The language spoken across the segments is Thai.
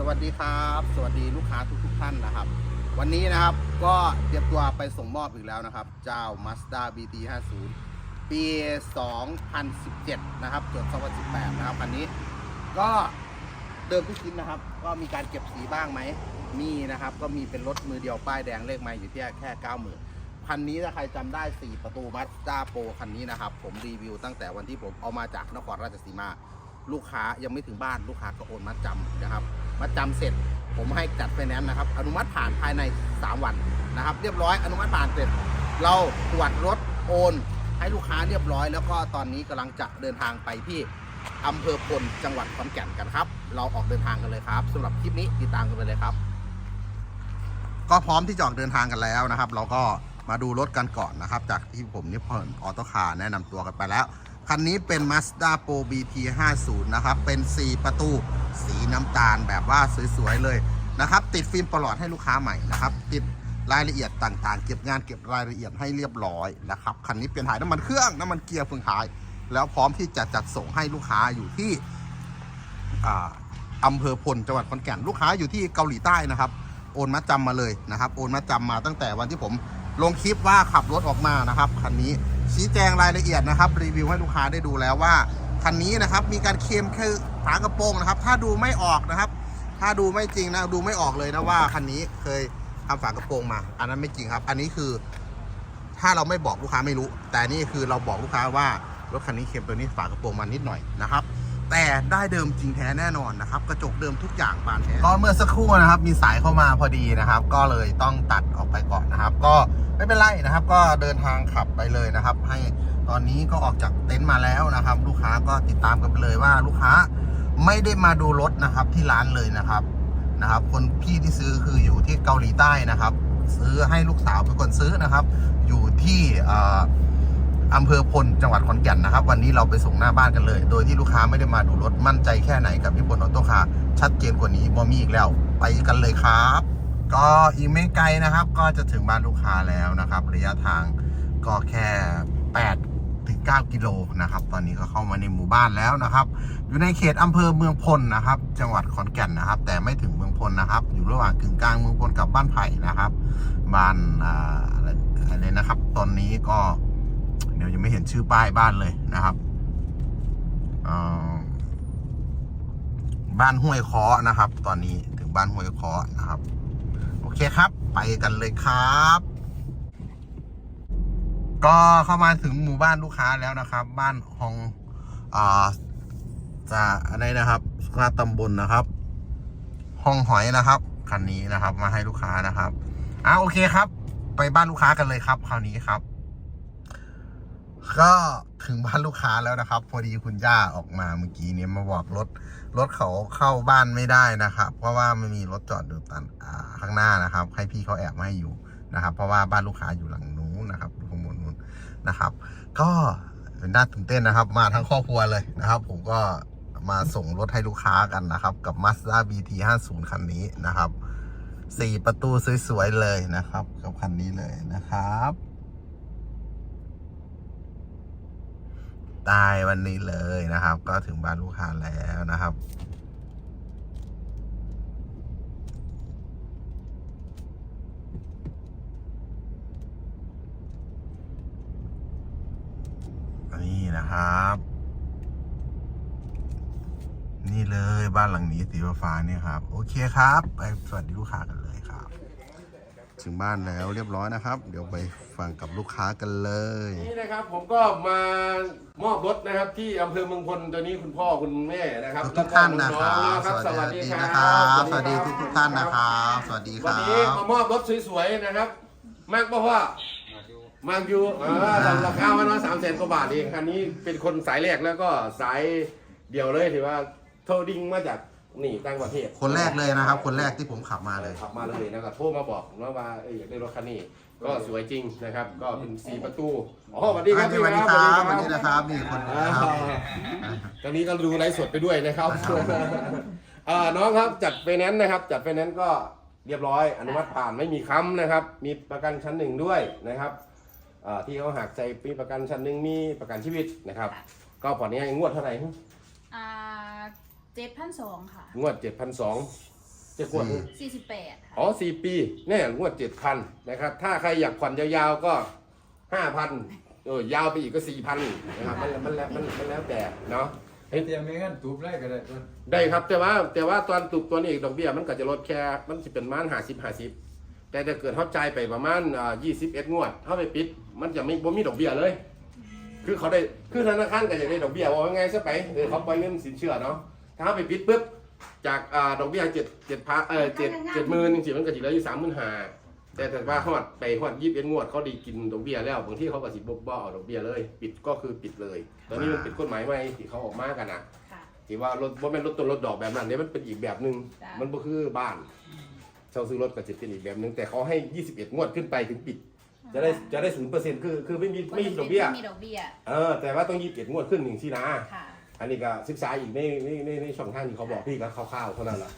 สวัสดีครับ สวัสดีลูกค้าทุกทท่านนะครับ วันนี้นะครับก็เตรียมตัวไปส่งมอบอีกแล้วนะครับ เจ้า Mazda BT 50 ปี 2017 นะครับจด2018 นะครับคันนี้ ก็เดิมทุกชิ้นนะครับ ก็มีการเก็บสีบ้างไหมมีนะครับ ก็มีเป็นรถมือเดียวป้ายแดงเลขไม่อยู่ที่แค่ 90,000 คันนี้ถ้าใครจำได้ 4 ประตู Mazda Pro คันนี้นะครับ ผมรีวิวตั้งแต่วันที่ผมเอามาจากนครราชสีมา ลูกค้ายังไม่ถึงบ้านลูกค้าก็โอนมัดจำนะครับ มัดจำเสร็จ ผมให้จัดไฟแนนซ์นะครับ อนุมัติผ่านภายใน 3 วันนะครับ เรียบร้อยอนุมัติผ่านเสร็จ เราตรวจรถโอน ให้ลูกค้าเรียบร้อย แล้วก็ตอนนี้กำลังจะเดินทางไปที่อำเภอพลจังหวัดขอนแก่นกันครับ เราออกเดินทางกันเลยครับสำหรับคลิปนี้ติดตามกันไปเลยครับ ก็พร้อมที่จะออกเดินทางกันแล้วนะครับ เราก็มาดูรถกันก่อนนะครับ จากที่ผมนิพนธ์ออโต้คาร์แนะนำตัวกันไปแล้ว คันนี้เป็น Mazda Pro BT 50 นะครับ เป็น 4 ประตู สีน้ำตาลแบบว่าสวยๆเลยนะครับ ติดฟิล์มปลอดให้ลูกค้าใหม่นะครับ ติดรายละเอียดต่างๆ เก็บงานเก็บรายละเอียดให้เรียบร้อยนะครับคันนี้เปลี่ยนถ่ายน้ำมันเครื่องน้ำมันเกียร์เฟืองท้าย แล้วพร้อมที่จะจัดส่งให้ลูกค้าอยู่ที่อ่าอำเภอพลจังหวัดขอนแก่นลูกค้าอยู่ที่เกาหลีใต้นะครับ โอนมาจำมาเลยนะครับ โอนมาจำมาตั้งแต่วันที่ผมลงคลิปว่าขับรถออกมานะครับคันนี้ชี้แจงรายละเอียดนะครับ รีวิวให้ลูกค้าได้ดูแล้วว่าคันนี้นะครับมีการเคลมแค่ ฝากระโปรงนะครับ ถ้าดูไม่ออกนะครับ ถ้าดูไม่จริงนะดูไม่ออกเลยนะว่าคันนี้เคยทำฝากระโปรงมา อันนั้นไม่จริงครับ อันนี้คือ ถ้าเราไม่บอกลูกค้าไม่รู้ แต่นี่คือเราบอกลูกค้าว่ารถคันนี้เคลมตัวนี้ฝากระโปรงมานิดหน่อยนะครับ แต่ได้เดิมจริงแท้แน่นอนนะครับ กระจกเดิมทุกอย่างบานแท้ก็เมื่อสักครู่นะครับ มีสายเข้ามาพอดีนะครับ ก็เลยต้องตัดออกไปก่อนนะครับ ก็ไม่เป็นไรนะครับ ก็เดินทางขับไปเลยนะครับ ให้ตอนนี้ก็ออกจากเต็นท์มาแล้วนะครับ ลูกค้าก็ติดตามกันไปเลยว่าลูกค้า ไม่ได้มาดูรถนะครับที่ร้านเลยนะครับนะครับ คนพี่ที่ซื้อคืออยู่ที่เกาหลีใต้นะครับ ซื้อให้ลูกสาวเป็นคนซื้อนะครับ อยู่ที่อำเภอพลจังหวัดขอนแก่นนะครับ วันนี้เราไปส่งหน้าบ้านกันเลย โดยที่ลูกค้าไม่ได้มาดูรถมั่นใจแค่ไหนกับญี่ปุ่นออโต้คาร์ชัดเจนกว่านี้บ่มีอีกแล้ว ไปกันเลยครับ ก็อีกไม่ไกลนะครับ ก็จะถึงบ้านลูกค้าแล้วนะครับ ระยะทางก็แค่8 ถึง 9 กิโลนะครับ ตอนนี้ก็เข้ามาในหมู่บ้านแล้วนะครับ อยู่ในเขตอำเภอเมืองพลนะครับ จังหวัดขอนแก่นนะครับ แต่ไม่ถึงเมืองพลนะครับ อยู่ระหว่างกึ่งกลางเมืองพลกับบ้านไผ่นะครับ บ้านอ่าอะไรนะครับ ตอนนี้ก็ เดี๋ยวยังไม่เห็นชื่อป้ายบ้านเลยนะครับอ่อบ้านห้วยคาะนะครับ ตอนนี้ถึงบ้านห้วยคาะนะครับ โอเคครับ ไปกันเลยครับ ก็เข้ามาถึงหมู่บ้านลูกค้าแล้วนะครับ บ้านฮองอ่าจะอะไรนะครับหน้าตำบลนะครับ ห้องหอยนะครับคันนี้นะครับ มาให้ลูกค้านะครับอ่าโอเคครับ ไปบ้านลูกค้ากันเลยครับ คราวนี้ครับ ก็ถึงบ้านลูกค้าแล้วนะครับ พอดีคุณย่าออกมาเมื่อกี้เนี่ยมาบอกรถรถเขาเข้าบ้านไม่ได้นะครับ เพราะว่ามันมีรถจอดอยู่ตันอ่าข้างหน้านะครับ ให้พี่เขาแอบมาให้อยู่นะครับ เพราะว่าบ้านลูกค้าอยู่หลังนู้นนะครับ นะครับ ก็เป็นน่าตื่นเต้นนะครับ มาทั้งครอบครัวเลยนะครับ ผมก็มาส่งรถให้ลูกค้ากันนะครับ กับ Mazda BT 50 คันนี้นะครับสี่ประตูสวยๆเลยนะครับ กับคันนี้เลยนะครับตายวันนี้เลยนะครับ ก็ถึงบ้านลูกค้าแล้วนะครับ นี่นะ ครับ นี่เลยบ้านหลังนี้สีฟ้าๆเนี่ยครับ โอเคครับไปสวัสดีลูกค้ากันเลยครับ ถึงบ้านแล้วเรียบร้อยนะครับ เดี๋ยวไปฟังกับลูกค้ากันเลย นี่นะครับผมก็มามอบรถนะครับที่อำเภอเมืองพลตัวนี้คุณพ่อคุณแม่นะครับทุกทุกๆท่านนะครับแล้วก็น้องๆสวัสดีคนะรับครับสวัสดีทุกทุกๆท่านนะครับ สวัสดีควันรันี้บ มามอบรถสวยๆนะครับ มากเพราะว่า มาอยู่เออราคามันว่าสามแสนกว่าบาทเองคันนี้เป็นคนสายแรกแล้วก็สายเดียวเลยถือว่าโทรดิ้งมาจากนี่ต่างประเทศคนแรกเลยนะครับ คนแรกที่ผมขับมาเลย ขับมาเลยนะครับโทรมาบอกนะว่าเอยอยากได้รถคันนี้ ก็สวยจริงนะครับ ก็เป็นสีประตูอ๋อสวัสดีครับสวัสดีครับสวัสดีนะครับนี่คนอ่านะครับตอนนี้ก็ดูไลฟ์สดไปด้วยนะครับอ่าน้องครับจัดไฟแนนซ์นะครับ จัดไฟแนนซ์ก็เรียบร้อยอนุมัติผ่านไม่มีค้ำนะครับ มีประกันชั้นหนึ่งด้วยนะครับ อ่าที่เขาหักใจมีประกันชั้นหนึ่งมีประกันชีวิตนะครับก็ผ่อนง่ายงวดเท่าไหร่อ่าเจ็ดพันสองค่ะงวดเจ็ดพันสองเจ็ดงวด สี่สิบแปดค่ะ อ๋อสี่ปีเนี่ยงวดเจ็ดพันนะครับ ถ้าใครอยากผ่อนยาวๆก็ห้าพันเออยาวไปอีกก็สี่พันนะครับมันมันแล้วมันมันแล้วแต่เนาะเฮ็ดยังไม่งั้นตูบไล่ก็ได้ต้นได้ครับแต่ว่าแต่ว่าตอนตุกตัวนี้ดอกเบี้ยมันก็จะลดแค่มันจะเป็นประมาณห้าสิบห้าสิบ แต่ถ้าเกิดเขาจ่ายไปประมาณอ่ายี่สิบเอ็ดงวดเขาไปปิด มันจะไม่บ่มีดอกเบี้ยเลย คือเขาได้คือธนาคารก็จะได้ดอกเบี้ยว่าไงซะไปเออเขาปล่อยเงินสินเชื่อเนาะถ้าเขาไปปิดปุ๊บจากอ่าดอกเบี้ยเจ็ดเจ็ดพันเออเจ็ดเจ็ดหมื่นจริงๆมันก็จะเหลืออยู่สามหมื่นห้าแต่แต่ว่าฮอดไปฮอดยี่สิบเอ็ดงวดเขาไดีกินดอกเบี้ยแล้วบางที่เขาก็สิบบบ่เอาดอกเบี้ยเลย ปิดก็คือปิดเลย ตอนนี้มันเป็นกฎหมายใหม่ที่เขาออกมากันนะค่ะ ที่ว่ารถบ่แม่นรถต้นรถดอกแบบนั้นเนี่ยมันเป็นอีกแบบหนึ่งจ้ะ มันบ่คือบ้านเช่าซื้อรถก็จะเป็นอีกแบบหนึ่งแต่เขาให้ 21 งวดขึ้นไปถึงปิด จะได้จะได้ศูนย์เปอร์เซ็นต์คือคือไม่มีไม่มีดอกเบี้ยมีดอกเบี้ย เออแต่ว่าต้อง 21 งวดขึ้นหนึ่งที่นะค่ะ อันนี้ก็ศึกษาอีกในในในในช่องทางที่เขาบอกพี่ก็คร่าวๆเท่านั้นแหละ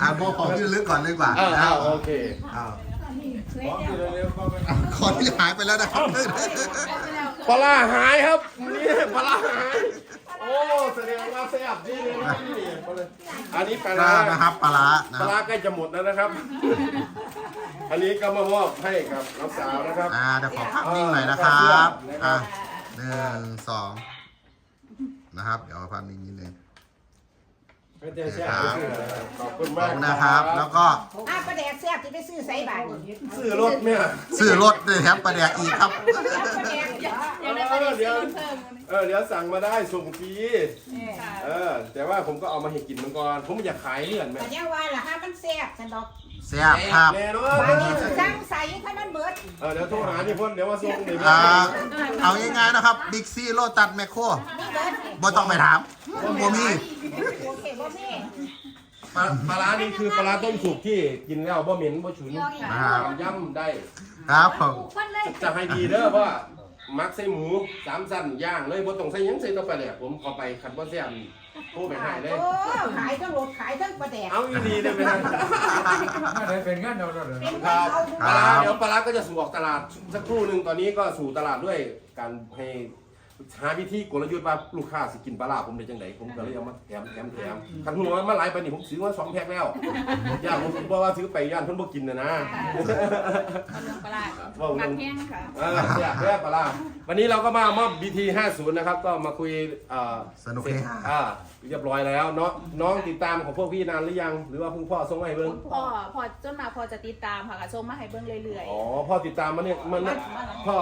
อะโบขอที่ลึกก่อนเลยดีกว่าอ้าวอ้าวโอเค อ้าวพร้อมที่เร็วๆก็ไปขอที่หายไปแล้วนะครับ ปลาร้าหายครับนี่ปลาร้าหายโอ้แสดงว่าแซ่บนี่เลยนะนี่อันนี้ปลาก็ร้านะครับปลาร้านะปคลารับร้าใกล้จะหมดแล้วนะครับ อันนี้ก็มามอบให้กับน้องสาวนะครับ อ่าเดี๋ยวขอภาพนิ่งหน่อยนะครับอะหนึ่งสองนะครับ เดี๋ยวเอาภาพนิ่งนิดนึง ก็จะแช่ครับขอบคุณขอมาบกคุณนะครับ แล้วก็อะประแดกแซ่บที่ไปซื้อใส่บาทนี่ซื้อรถเนี่ยซื้อรถด้วยครับประเดี๋ยวอีกครับประแดกเยอะอยากได้ประเด็นเพิ่มเพิ่มเออเดี๋ยวสั่งมาได้ส่งฟรีค่ะเออ แต่ว่าผมก็เอามาให้กินมันก่อนผมอยากขายเลื่อนไหมแต่เนี่ยว่าล่ะฮะมันแซ่บสันดอก แซ่บครับแน่นอนบางทีสั่งใส่ถ้ามันเบิดเออเดี๋ยวโทรหานี่พ่นเดี๋ยวว่าส่งเดี๋ยวอ่าเอาง่ายๆนะครับบิ๊กซีโลตัดแมคโครนี่เบิดบ่ต้องไปถามบ่มีโอเคบ่มีปลาปลาร้านี่คือปลาร้าต้มสุกที่กินแล้วบ่เหม็นบ่ฉุนนะครับย่ำได้ ครับผมคนเลยจะให้ดีเด้อเพราะว่ามักใส่หมูสามสั้นย่างเลยบ่ต้องใส่หยังใส่ตัวไปเลยผมขอไปคันบ่แซ่บโทรไปให้เลย โอ้ขายทั้งรถขายทั้งประแดกเอาอีดีได้ไหมครับถ้าได้เป็นงั้นเราเราเลยเป็นคเงิรันบเอาปลาร้าเดี๋ยวปลาร้าก็จะสู่ออกตลาดสักครู่หนึ่งตอนนี้ก็สู่ตลาดด้วยการให้ หาวิธีกลยุทธ์ว่าลูกค้าสิกินปลาร้าผมได้จังไหนผมก็เลยเอามาแถมแถมแถมคันหัวมาหลายไปนี่ผมซื้อมาสองแพ็คแล้วย่านผมบอกว่าซื้อไปย่านเพิ่นบ่กินนะนะเอาเรื่องปลาร้าว่าหมัเรื่กองแห้งค่ะเออแซ่บแซ่บปลาร้าวันนี้เราก็มามอบ BT 50นะครับก็มาคุยเอ่อสนุกเสร็จเฮฮา อ่าเรียบร้อยแล้วเนาะน้องติดตามของพวกพี่นานหรือยัง หรือว่าเพิ่งพ่อส่งมาให้เบิ่งพ่อพอจนมาพอจะติดตามค่ะกระชมมาให้เบิ่งเรื่อยอ๋อพ่อติดตามมาเนี่ยมันเนี่ยพ่อ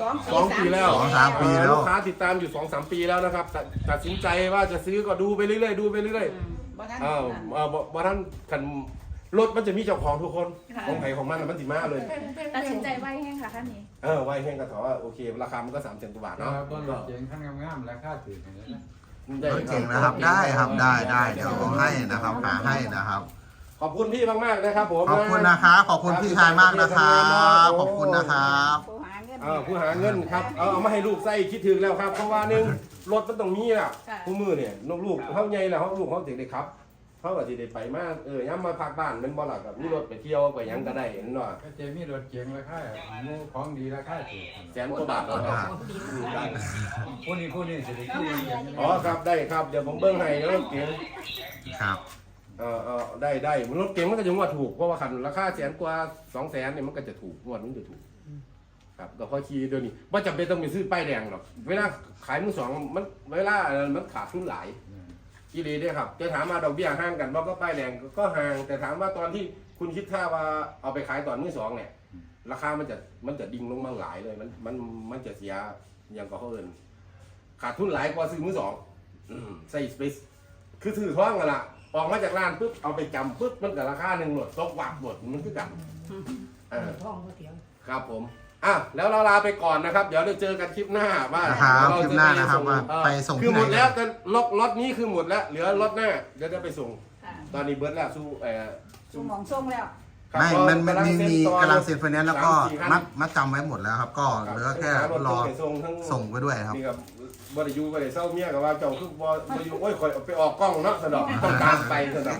สองสองปีแล้วสองสามปีแล้ว ลูกค้าติดตามอยู่สองสามปีแล้วนะครับตัดตัดสินใจว่าจะซื้อก็ดูไปเรื่อยๆดูไปเรื่อยบ่ทันๆอ้าวอ้าวบ่บ่ท่านคันรถมันจะมีเจ้าของทุกคนของไผของมันน่ะมันสิมาเลยๆตัดสินใจไว้แห้งค่ะท่านนี้เออไว้แห้งก็ถามว่าโอเค ราคามันก็สามแสนกว่าบาทเนาะเนาะต้นเจ๋งขั้นงามๆราคาถืออย่างนี้นะ ได้รถเก่งนะครับ ได้ครับ ได้ได้ เดี๋ยวเอาให้นะครับ หาให้นะครับ ขอบคุณพี่มากๆนะครับผม ขอบคุณนะครับขอบคุณพี่ชายมากนะครับ ขอบคุณนะครับผู้ หาเงินเออผู้หาเงินครับเอาเอามาให้ลูกใส่คิดถึงแล้วครับ เพราะว่าหนึงรถมันต้องมีอะค่ะ ผู้มือเนี่ยนกลูกเขาใหญ่แล้วเขาลูกเขาเด็กๆครับเขาก็สิได้ไปมากเออย่ำมาพักบ้านเป็นบ่ล่ะกับมีรถไปเที่ยวไปหยังก็ได้เห็นเนาะก็เจมีรถเจ๋งราคาหมูของดีราคาถูกแสนกว่าบาทแล้วครับ ผู้นี้ผู้นี้สิได้กินอย่างนี้อ๋อครับได้ครับเดี๋ยวผมเบิ้งให้แล้วรถเก๋งครับเออเออได้ได้รถเก๋งมันก็จะงวดถูกเพราะว่าคันราคาแสนกว่าสองแสนเนี่ยมันก็จะถูกงวดมันจะถูก ครับก็พอขี่เดี๋ยวนี้ว่าจำเป็นต้องไปซื้อป้ายแดงหรอกเวลาขายมือสองมันเวลาเอ่อมันขาดทุนหลายกี่ดีเนี่ยครับจะถามมาดอกเบี้ยห่างกันว่าก็ป้ายแดงก็ห่าง แต่ถามว่าตอนที่คุณคิดค่าว่าเอาไปขายตอนมือสองเนี่ย ราคามันจะมันจะดิ่งลงมาหลายเลย มันมันมันจะเสียอย่างก็เขาเอินขาดทุนหลายกว่าซื้อมือสองอืมใส่สเปซคือถือท้องกันละออกมาจากร้านปุ๊บเอาไปจำปุ๊บมันกับราคาหนึ่งหมดตกวักหมดมันคือกันเออท้องก๋วยเตี๋ยวครับผม อะแล้วเราลาไปก่อนนะครับ เดี๋ยวเราเจอกันคลิปหน้าว่านะครับเาคลิปหน้านะครับว่าเอ่อไปส่งคือที่ไหนหมดแล้วแต่ล็อกล็อตนี้คือหมดแล้ว เหลือล็อตหน้าเดี๋ยวจะไปส่ง ค่ะตอนนี้เบิร์ดแล้วสู้เอ่อ สมองทรงแล้วครับ ไม่ก็มันมันมีมีตอนกำลังเซ็นไฟแนนซ์แล้วก็สาสี่คันมัดมัดจำไว้หมดแล้วครับ ก็เหลือแค่หารถรอตู้ไปส่งทั้งส่งไปด้วยครับนี่กับบริยูบริเศร้าเมียกับว่าเจ้าคือบริยูโอ้ยคอยเอาไปออกกล้องเนาะสะดอกต้องการไปสะดอก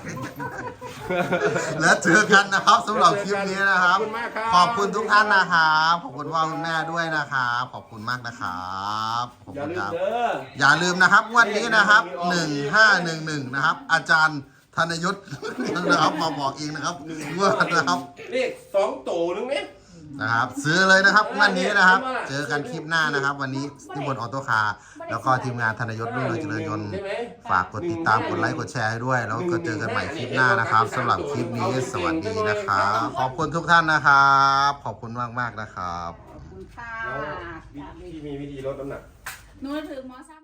แล้วเจอกันนะครับสำหรับคลิปนี้นะครับ ขอบคุณมากครับขอบคุณทุกท่านนะครับขอบคุณพ่อคุณแม่ด้วยนะครับขอบคุณมากนะครับขอบอย่าคุณลืคมรับเด้ออย่าลืมนะครับงวันนี้นะครับ1511นะครับ อาจารย์ ธนยุทธ์นะครับมาบอกเองนะครับว่านะครับเลขสองโตนึงเนี่ยนะครับ ซื้อเลยนะครับวันนี้นะครับ เจอกันคลิปหน้านะครับ วันนี้ที่บนออโต้คาร์แล้วก็ทีมงานธนยศรุ่งเรืองเจริญยนต์ใช่ไหมฝากกดติดตามกดไลค์กดแชร์ให้ด้วย แล้วก็เจอกันใหม่คลิปหน้านะครับสำหรับคลิปนี้สวัสดีนะครับ ขอบคุณทุกท่านนะครับ ขอบคุณมากๆนะครับขอบคุณค่ะแล้ววิธีมีวิธีลดน้ำหนักหนูถือหมอซ้ำ